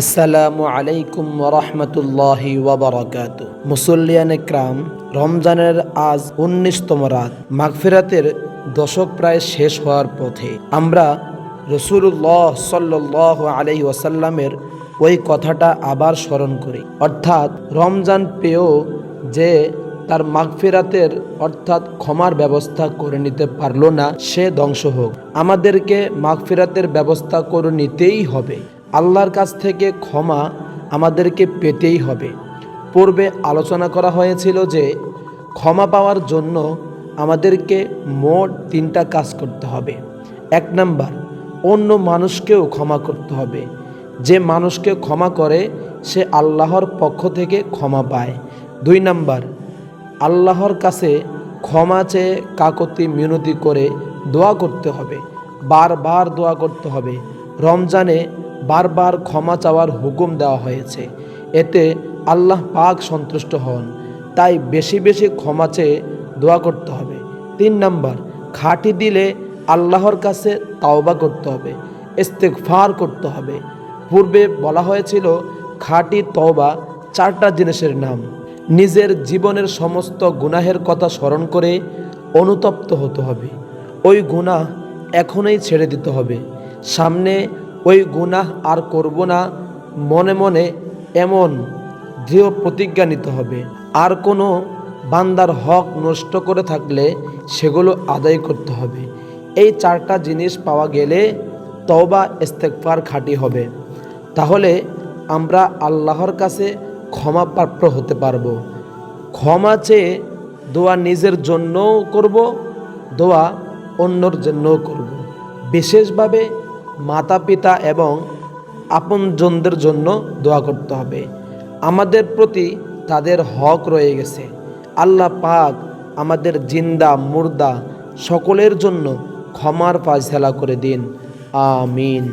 আসসালামু আলাইকুম রহমতুল্লাহি ওবরাকাত। মুসল্লিয়ান একরাম রমজানের আজ উনিশতম রাত। মাগফিরাতের দশক প্রায় শেষ হওয়ার পথে আমরা রসুল্লাহ সাল্লাহ আলাই ওয়াসাল্লামের ওই কথাটা আবার স্মরণ করি। অর্থাৎ রমজান পেয়েও যে তার মাগফিরাতের অর্থাৎ ক্ষমার ব্যবস্থা করে নিতে পারল না, সে ধ্বংস হোক। আমাদেরকে মাগফিরাতের ব্যবস্থা করে নিতেই হবে। আল্লাহর কাছ থেকে ক্ষমা আমাদেরকে পেতেই হবে। পূর্বে আলোচনা করা হয়েছিল যে, ক্ষমা পাওয়ার জন্য আমাদেরকে মোট তিনটা কাজ করতে হবে। এক নাম্বার, অন্য মানুষকেও ক্ষমা করতে হবে। যে মানুষকে ক্ষমা করে, সে আল্লাহর পক্ষ থেকে ক্ষমা পায়। দুই নাম্বার, আল্লাহর কাছে ক্ষমা চেয়ে কাকতি মিনতি করে দোয়া করতে হবে। বারবার দোয়া করতে হবে। রমজানে বারবার ক্ষমা চাওয়ার হুকুম দেওয়া হয়েছে। এতে আল্লাহ পাক সন্তুষ্ট হন। তাই বেশি বেশি ক্ষমা চেয়ে দোয়া করতে হবে। তিন নম্বর, খাটি দিলে আল্লাহর কাছে তাওবা করতে হবে ইস্তেকফার করতে হবে। পূর্বে বলা হয়েছিল, খাটি তওবা চারটা জিনিসের নাম। নিজের জীবনের সমস্ত গুনাহের কথা স্মরণ করে অনুতপ্ত হতে হবে। ওই গুনাহ এখনই ছেড়ে দিতে হবে। সামনে ওই গুনাহ আর করব না। মনে মনে এমন দৃঢ় প্রতিজ্ঞা নিতে হবে। আর কোনো বান্দার হক নষ্ট করে থাকলে সেগুলো আদায় করতে হবে। এই চারটা জিনিস পাওয়া গেলে তওবা ইস্তেকফার খাঁটি হবে। তাহলে আমরা আল্লাহর কাছে ক্ষমা প্রাপ্য হতে পারব। ক্ষমা চেয়ে দোয়া নিজের জন্যও করব, দোয়া অন্যর জন্যও করব। বিশেষভাবে মাতা পিতা এবং আপনজনদের জন্য দোয়া করতে হবে। আমাদের প্রতি তাদের হক রয়ে গেছে। আল্লাহ পাক আমাদের জিন্দা, মুর্দা সকলের জন্য ক্ষমার ফায়সালা করে দিন। আমিন।